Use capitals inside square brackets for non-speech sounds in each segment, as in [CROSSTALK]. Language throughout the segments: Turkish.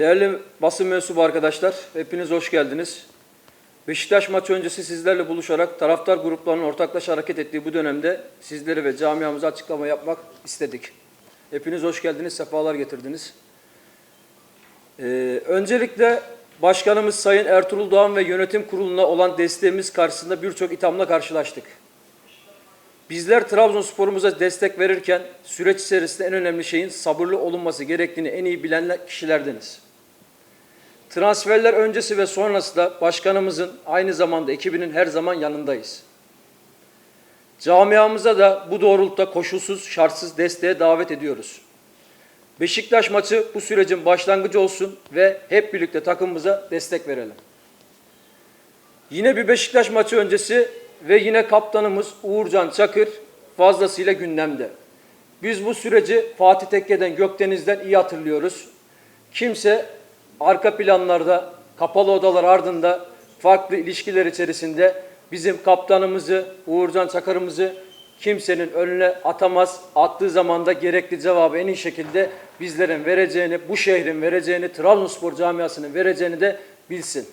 Değerli basın mensubu arkadaşlar, hepiniz hoş geldiniz. Beşiktaş maçı öncesi sizlerle buluşarak taraftar gruplarının ortaklaşa hareket ettiği bu dönemde sizleri ve camiamıza açıklama yapmak istedik. Hepiniz hoş geldiniz, sefalar getirdiniz. Ee, öncelikle Başkanımız Sayın Ertuğrul Doğan ve yönetim kuruluna olan desteğimiz karşısında birçok ithamla karşılaştık. Bizler Trabzonspor'umuza destek verirken süreç içerisinde en önemli şeyin sabırlı olunması gerektiğini en iyi bilen kişilerdeniz. Transferler öncesi ve sonrası da başkanımızın aynı zamanda ekibinin her zaman yanındayız. Camiamıza da bu doğrultuda koşulsuz, şartsız desteğe davet ediyoruz. Beşiktaş maçı bu sürecin başlangıcı olsun ve hep birlikte takımımıza destek verelim. Yine bir Beşiktaş maçı öncesi ve yine kaptanımız Uğurcan Çakır fazlasıyla gündemde. Biz bu süreci Fatih Tekke'den, Gökdeniz'den iyi hatırlıyoruz. Kimse arka planlarda, kapalı odalar ardında farklı ilişkiler içerisinde bizim kaptanımızı, Uğurcan Çakır'ımızı kimsenin önüne atamaz. Attığı zaman da gerekli cevabı en iyi şekilde bizlerin vereceğini, bu şehrin vereceğini, Trabzonspor camiasının vereceğini de bilsin.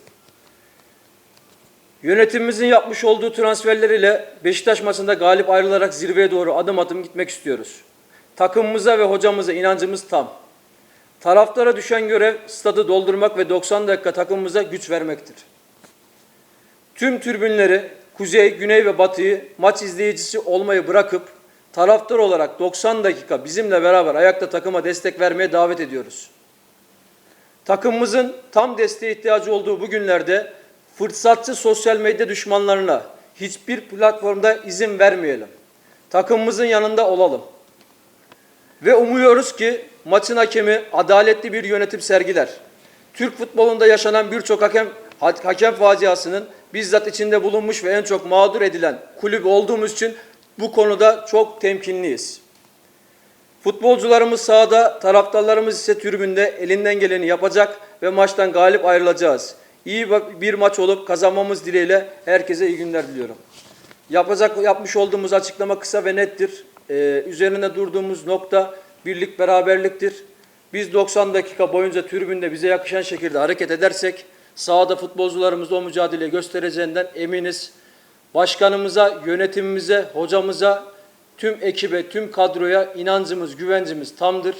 Yönetimimizin yapmış olduğu transferler ile Beşiktaş maçında galip ayrılarak zirveye doğru adım adım gitmek istiyoruz. Takımımıza ve hocamıza inancımız tam. Taraftara düşen görev stadı doldurmak ve 90 dakika takımımıza güç vermektir. Tüm tribünleri kuzey, güney ve batıyı maç izleyicisi olmayı bırakıp taraftar olarak 90 dakika bizimle beraber ayakta takıma destek vermeye davet ediyoruz. Takımımızın tam desteğe ihtiyacı olduğu bu günlerde fırsatçı sosyal medya düşmanlarına hiçbir platformda izin vermeyelim. Takımımızın yanında olalım. Ve umuyoruz ki maçın hakemi adaletli bir yönetim sergiler. Türk futbolunda yaşanan birçok hakem hakem faciasının bizzat içinde bulunmuş ve en çok mağdur edilen kulüp olduğumuz için bu konuda çok temkinliyiz. Futbolcularımız sahada, taraftarlarımız ise tribünde elinden geleni yapacak ve maçtan galip ayrılacağız. İyi bir maç olup kazanmamız dileğiyle herkese iyi günler diliyorum. Yapacak yapmış olduğumuz açıklama kısa ve nettir. Ee, üzerine durduğumuz nokta birlik beraberliktir. Biz 90 dakika boyunca tribünde bize yakışan şekilde hareket edersek sahada futbolcularımız o mücadeleyi göstereceğinden eminiz. Başkanımıza, yönetimimize, hocamıza, tüm ekibe, tüm kadroya inancımız, güvencimiz tamdır.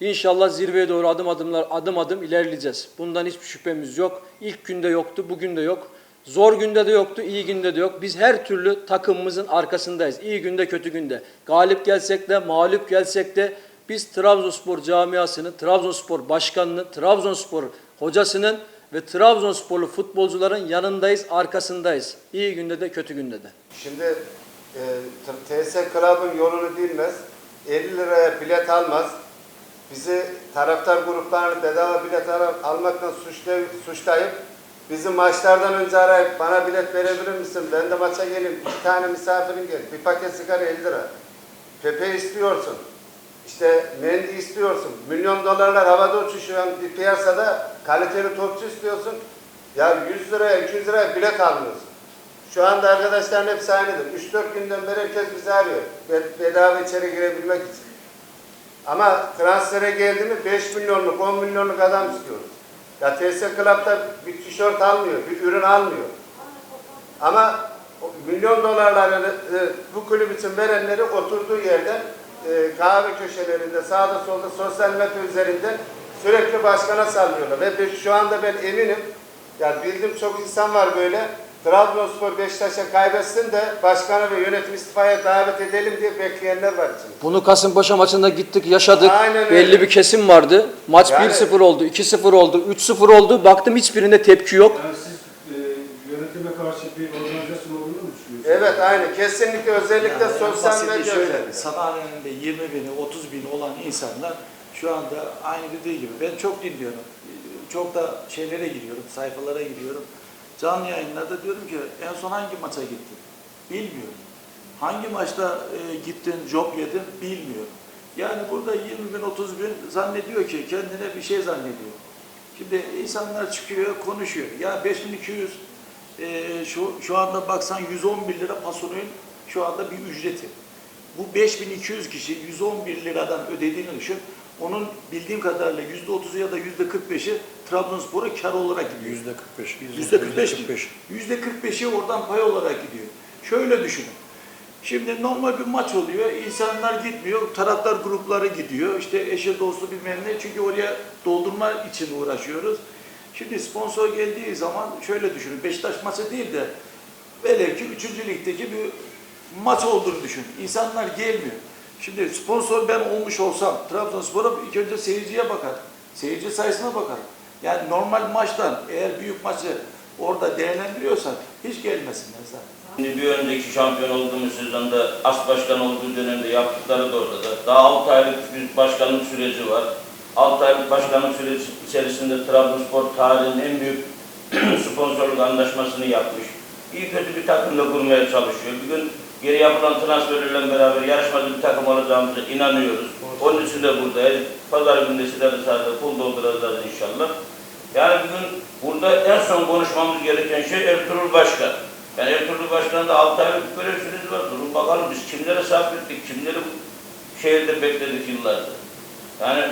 İnşallah zirveye doğru adım adımlar adım adım ilerleyeceğiz. Bundan hiçbir şüphemiz yok. İlk günde yoktu, bugün de yok. Zor günde de yoktu, iyi günde de yok. Biz her türlü takımımızın arkasındayız. İyi günde, kötü günde. Galip gelsek de, mağlup gelsek de biz Trabzonspor camiasının, Trabzonspor başkanının, Trabzonspor hocasının ve Trabzonsporlu futbolcuların yanındayız, arkasındayız. İyi günde de, kötü günde de. Şimdi e, TS Club'ın yolunu bilmez, 50 liraya bilet almaz, bizi taraftar gruplarını bedava bilet al- almakla suçlayıp, suçlayıp bizi maçlardan önce arayıp bana bilet verebilir misin? Ben de maça geleyim. İki tane misafirim gel. Bir paket sigara 50 lira. Pepe istiyorsun. İşte Mendy istiyorsun. Milyon dolarlar havada uçuşuyor bir piyasada kaliteli topçu istiyorsun. Ya 100 liraya 200 liraya bilet almıyorsun. Şu anda arkadaşların hepsi aynıdır. 3-4 günden beri herkes bizi arıyor. Be- Bedava içeri girebilmek için. Ama transfere geldi mi 5 milyonluk, 10 milyonluk adam istiyoruz. Ya TS Club'da bir tişört almıyor, bir ürün almıyor. Ama milyon dolarları e, bu kulüp için verenleri oturduğu yerden e, kahve köşelerinde, sağda solda sosyal medya üzerinden sürekli başkana sallıyorlar. Ve şu anda ben eminim, ya bildiğim çok insan var böyle, Trabzonspor Beşiktaş'a kaybetsin de başkanı ve yönetim istifaya davet edelim diye bekleyenler var içinde. Bunu Kasımpaşa maçında gittik, yaşadık. Aynen öyle. Belli bir kesim vardı. Maç Yani- 1-0 oldu, 2-0 oldu, 3-0 oldu. Baktım hiçbirinde tepki yok. Yani siz Evet aynı. Kesinlikle özellikle Yani sosyal medya şöyle. Sanal önünde 20 bini, 30 bini olan insanlar şu anda aynı dediği gibi. Ben çok dinliyorum. Çok da şeylere giriyorum, sayfalara giriyorum. Canlı yayınlarda diyorum ki en son hangi maça gittin? Bilmiyorum. Hangi maçta e, gittin, job yedin? Bilmiyorum. Yani burada 20 bin, 30 bin zannediyor ki kendine bir şey zannediyor. Şimdi insanlar çıkıyor, konuşuyor. Ya 5200 e, şu, şu anda baksan 111 lira Paso'nun şu anda bir ücreti. Bu 5200 kişi 111 liradan ödediğini düşün. Onun bildiğim kadarıyla %30'u ya da %45'i Trabzonspor'a kar olarak gidiyor. Yüzde 45. Yüzde 45. Yüzde 45'i oradan pay olarak gidiyor. Şöyle düşünün. Şimdi normal bir maç oluyor. insanlar gitmiyor. Taraftar grupları gidiyor. İşte eşi dostu bilmem ne. Çünkü oraya doldurma için uğraşıyoruz. Şimdi sponsor geldiği zaman şöyle düşünün. Beşiktaş maçı değil de velev ki 3. ligdeki bir maç olduğunu düşün. İnsanlar gelmiyor. Şimdi sponsor ben olmuş olsam Trabzonspor'a ilk önce seyirciye bakar. Seyirci sayısına bakar. Yani normal maçtan eğer büyük maçı orada değerlendiriyorsan hiç gelmesinler zaten. Şimdi bir önceki şampiyon olduğumuz sezonda as başkan olduğu dönemde yaptıkları da ortada. Daha 6 aylık bir başkanlık süreci var. 6 aylık başkanlık süreci içerisinde Trabzonspor tarihinin en büyük [CLEARS THROAT] sponsorluk anlaşmasını yapmış. İyi kötü bir takımla kurmaya çalışıyor. Bugün geri yapılan transferlerle beraber yarışmacı bir takım olacağımıza inanıyoruz. Onun için de buradayız. Pazar günü Sinan sahada pul dolduracağız inşallah. Yani bugün burada en son konuşmamız gereken şey Ertuğrul Başkan. Yani Ertuğrul Başkan'ın da 6 aylık görev süresi var. Durun bakalım biz kimlere sabrettik, kimleri bu şehirde bekledik yıllardır. Yani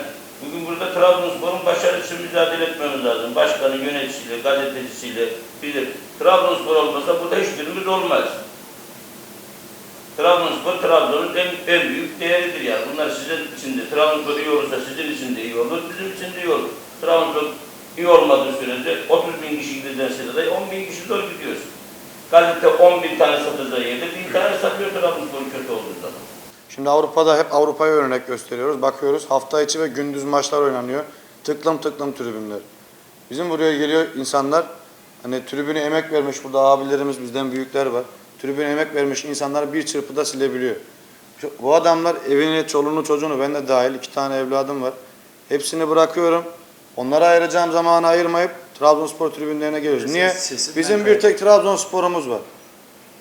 bugün burada Trabzonspor'un başarısı mücadele etmemiz lazım. Başkanı, yöneticisiyle, gazetecisiyle bilir. Trabzonspor olmasa burada hiçbirimiz olmaz. Trabzonspor Trabzon'un en, en büyük değeridir yani. Bunlar sizin için de, Trabzonspor iyi olursa sizin için de iyi olur, bizim için de iyi olur. Trabzonspor iyi olmadığı sürece 30 bin kişi gideceği sırada 10 bin kişi zor gidiyorsun. Gazete 10 bin tane satacağı yerde bin tane satıyor Trabzonspor kötü olduğu zaman. Şimdi Avrupa'da hep Avrupa'ya örnek gösteriyoruz. Bakıyoruz hafta içi ve gündüz maçlar oynanıyor. Tıklım tıklım tribünler. Bizim buraya geliyor insanlar hani tribüne emek vermiş burada abilerimiz bizden büyükler var. Tribüne emek vermiş insanlar bir çırpıda silebiliyor. Bu adamlar evini, çoluğunu, çocuğunu ben de dahil iki tane evladım var. Hepsini bırakıyorum. Onlara ayıracağım zamanı ayırmayıp Trabzonspor tribünlerine geliyoruz. Niye? Bizim bir tek Trabzonspor'umuz var.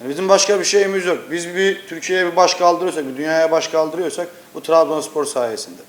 Yani bizim başka bir şeyimiz yok. Biz bir Türkiye'ye bir baş kaldırıyorsak, bir dünyaya baş kaldırıyorsak bu Trabzonspor sayesinde.